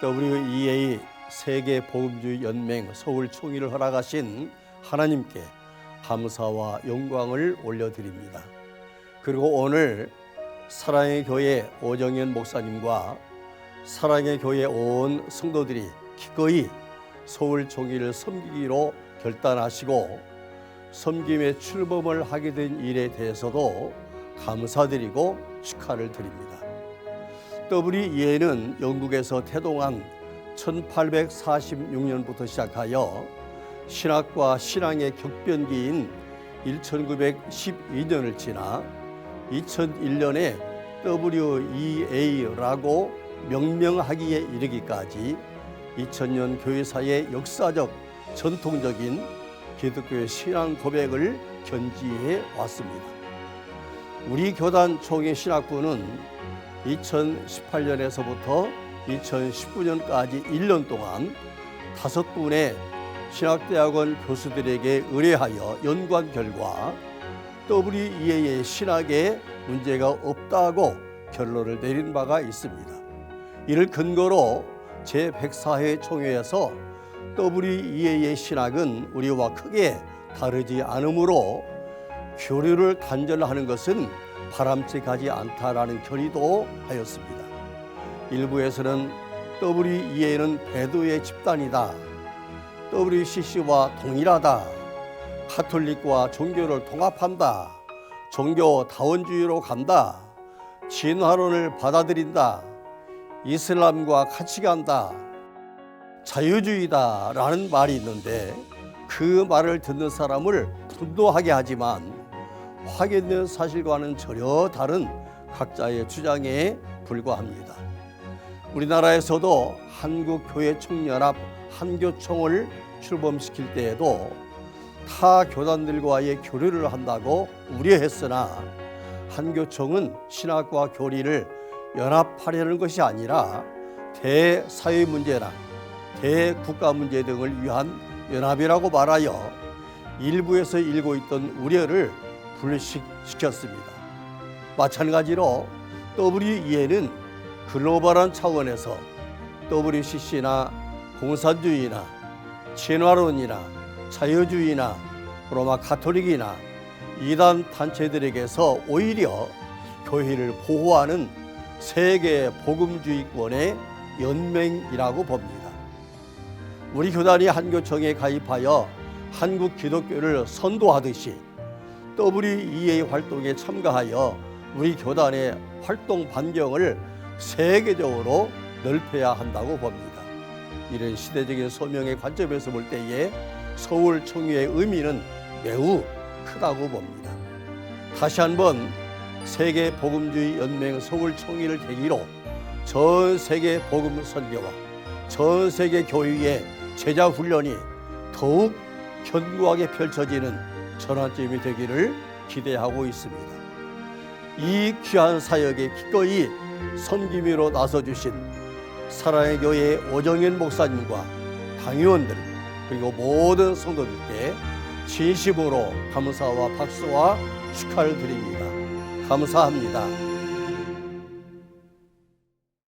WEA 세계 복음주의 연맹 서울 총회를 허락하신 하나님께 감사와 영광을 올려드립니다. 그리고 오늘 사랑의 교회 오정현 목사님과 사랑의 교회 온 성도들이 기꺼이 서울 총회를 섬기기로 결단하시고 섬김의 출범을 하게 된 일에 대해서도 감사드리고 축하를 드립니다. WEA는 영국에서 태동한 1846년부터 시작하여 신학과 신앙의 격변기인 1912년을 지나 2001년에 WEA라고 명명하기에 이르기까지 2000년 교회사의 역사적 전통적인 기독교의 신앙 고백을 견지해 왔습니다. 우리 교단 총회 신학부는 2018년에서부터 2019년까지 1년 동안 다섯 분의 신학대학원 교수들에게 의뢰하여 연구한 결과 WEA의 신학에 문제가 없다고 결론을 내린 바가 있습니다. 이를 근거로 제104회 총회에서 WEA의 신학은 우리와 크게 다르지 않으므로 교류를 단절하는 것은 바람직하지 않다라는 결의도 하였습니다. 일부에서는 WEA는 배도의 집단이다. WCC와 동일하다. 카톨릭과 종교를 통합한다. 종교 다원주의로 간다. 진화론을 받아들인다. 이슬람과 같이 간다. 자유주의다 라는 말이 있는데 그 말을 듣는 사람을 분노하게 하지만 확인된 사실과는 전혀 다른 각자의 주장에 불과합니다. 우리나라에서도 한국교회 총연합 한교총을 출범시킬 때에도 타 교단들과의 교류를 한다고 우려했으나 한교총은 신학과 교리를 연합하려는 것이 아니라 대사회 문제나 대국가 문제 등을 위한 연합이라고 말하여 일부에서 일고 있던 우려를 불식시켰습니다. 마찬가지로 WEA는 글로벌한 차원에서 WCC나 공산주의나 진화론이나 자유주의나 로마 가톨릭이나 이단 단체들에게서 오히려 교회를 보호하는 세계 복음주의권의 연맹이라고 봅니다. 우리 교단이 한교총에 가입하여 한국 기독교를 선도하듯이 WEA 활동에 참가하여 우리 교단의 활동 반경을 세계적으로 넓혀야 한다고 봅니다. 이런 시대적인 소명의 관점에서 볼 때에 서울 총회의 의미는 매우 크다고 봅니다. 다시 한번 세계 복음주의 연맹 서울 총회를 계기로 전 세계 복음 설교와 전 세계 교회의 제자 훈련이 더욱 견고하게 펼쳐지는 전환점이 되기를 기대하고 있습니다. 이 귀한 사역에 기꺼이 섬김으로 나서주신 사랑의 교회 오정현 목사님과 당의원들 그리고 모든 성도들께 진심으로 감사와 박수와 축하를 드립니다. 감사합니다.